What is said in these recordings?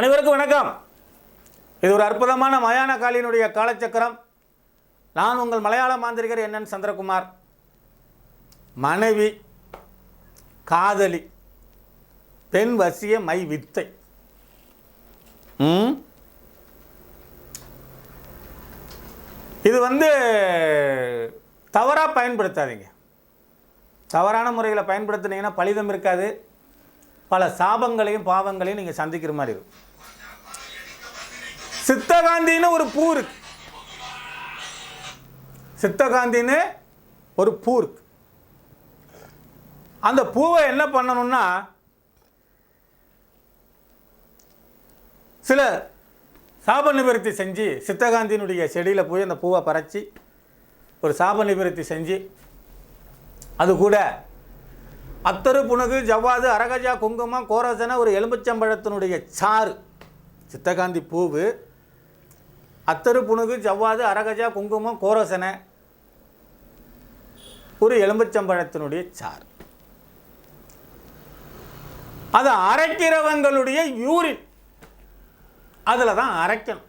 அனைவருக்கும் வணக்கம். இது ஒரு அற்புதமான மயான காளியினுடைய காலச்சக்கரம். நான் உங்கள் மலையாள மாந்திரிகர் என்னன் சந்திரகுமார். மனைவி காதலி பெண் வசிய மை வித்தை. இது வந்து தவறாக பயன்படுத்தாதீங்க. தவறான முறையில் பயன்படுத்துனீங்கன்னா பலிதம் இருக்காது. பல சாபங்களையும் பாவங்களையும் நீங்கள் சந்திக்கிற மாதிரி இருக்கும். சித்தகாந்தின்னு ஒரு பூ இருக்கு. சித்தகாந்தின்னு ஒரு பூ இருக்கு. அந்த பூவை என்ன பண்ணணும்னா சில சாப நிவர்த்தி செஞ்சு சித்தகாந்தியினுடைய செடியில் போய் அந்த பூவை பறித்து ஒரு சாப நிவர்த்தி செஞ்சு அது கூட அத்தரு புனகு ஜவ்வாது அரகஜா குங்குமம் கோரசன ஒரு எலும்புச்சம்பழத்தினுடைய சாறு சித்தகாந்தி பூவு அத்தரு புணுகு ஜவ்வாது அரகஜா குங்குமம் கோரசன. ஒரு எலும்புச்சம்பழத்தினுடைய சாறு. அதை அரைக்கிறவங்களுடைய யூரின். அதில் தான் அரைக்கணும்.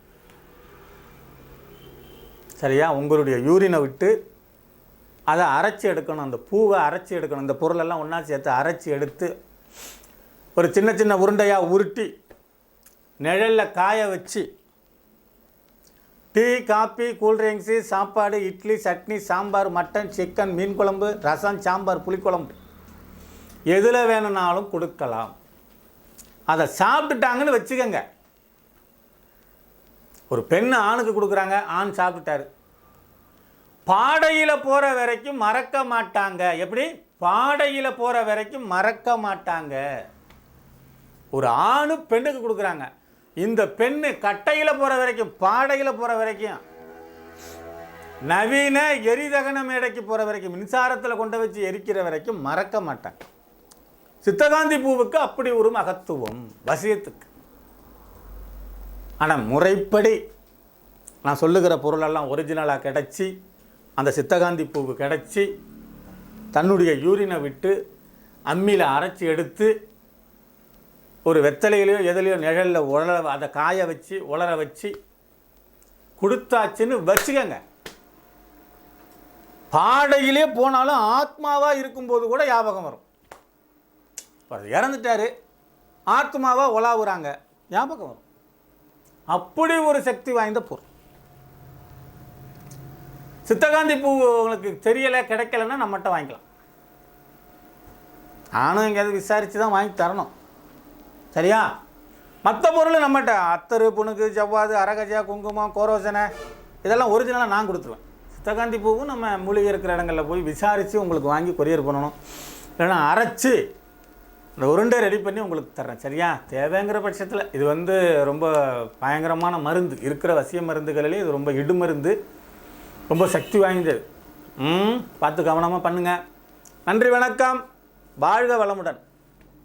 சரியா? உங்களுடைய யூரினை விட்டு அதை அரைச்சி எடுக்கணும். அந்த பூவை அரைச்சி எடுக்கணும். இந்த பொருளெல்லாம் ஒன்றா சேர்த்து அரைச்சி எடுத்து ஒரு சின்ன சின்ன உருண்டையாக உருட்டி நிழலில் காய வச்சு டீ காப்பி கூல்ட்ரிங்க்ஸு சாப்பாடு இட்லி சட்னி சாம்பார் மட்டன் சிக்கன் மீன் குழம்பு ரசம் சாம்பார் புளிக்குழம்பு. எதில் வேணும்னாலும் கொடுக்கலாம். அதை சாப்பிட்டுட்டாங்கன்னு வச்சுக்கோங்க. ஒரு பெண் ஆணுக்கு கொடுக்குறாங்க ஆண் சாப்பிட்டாரு பாடையில் போகிற வரைக்கும் மறக்க மாட்டாங்க. எப்படி? பாடையில் போகிற வரைக்கும் மறக்க மாட்டாங்க. ஒரு ஆணு பெண்ணுக்கு கொடுக்குறாங்க. இந்த பெண்ணு கட்டையில் போகிற வரைக்கும் பாடையில் போகிற வரைக்கும் நவீன எரிதகன மேடைக்கு போகிற வரைக்கும் மின்சாரத்தில் கொண்டு வச்சு எரிக்கிற வரைக்கும் மறக்க மாட்டாங்க சித்தகாந்தி பூவுக்கு அப்படி ஒரு மகத்துவம் வசியத்துக்கு. ஆனால் முறைப்படி நான் சொல்லுகிற பொருளெல்லாம் ஒரிஜினலாக கிடச்சி அந்த சித்தகாந்தி பூவு கிடச்சி தன்னுடைய யூரினை விட்டு அம்மியில் அரைச்சி எடுத்து ஒரு வெத்தலையிலையோ எதுலையோ நிழலில் உலர அதை காய வச்சு உலர வச்சு கொடுத்தாச்சுன்னு வச்சுக்கங்க. பாடையிலே போனாலும் ஆத்மாவாக இருக்கும்போது கூட ஞாபகம் வரும். அவர் இறந்துட்டாரு. ஆத்மாவாக உலாவுறாங்க. ஞாபகம் வரும். அப்படி ஒரு சக்தி வாய்ந்த பொருள். சித்தகாந்தி பூ உங்களுக்கு தெரியலை கிடைக்கலன்னா நம்மகிட்ட வாங்கிக்கலாம். நானும் எங்கேயாவது விசாரித்து தான் வாங்கி தரணும். சரியா? மற்ற பொருள் நம்மகிட்ட அத்தரு புணுக்கு ஜவ்வாது அரகஜா குங்குமம் கோரோசனை இதெல்லாம் ஒரிஜினலாக நான் கொடுத்துருவேன். சித்தகாந்தி பூவும் நம்ம மூலிகை இருக்கிற இடங்களில் போய் விசாரித்து உங்களுக்கு வாங்கி கொரியர் பண்ணணும். இல்லைன்னா அரைச்சி இந்த உருண்டை ரெடி பண்ணி உங்களுக்கு தர்றேன். சரியா? தேவைங்கிற பட்சத்தில். இது வந்து ரொம்ப பயங்கரமான மருந்து. இருக்கிற வசிய மருந்துகளிலே இது ரொம்ப இடு மருந்து ரொம்ப சக்தி வாய்ந்தது. ம் பார்த்து கவனமாக பண்ணுங்கள் நன்றி வணக்கம். வாழ்க வளமுடன்.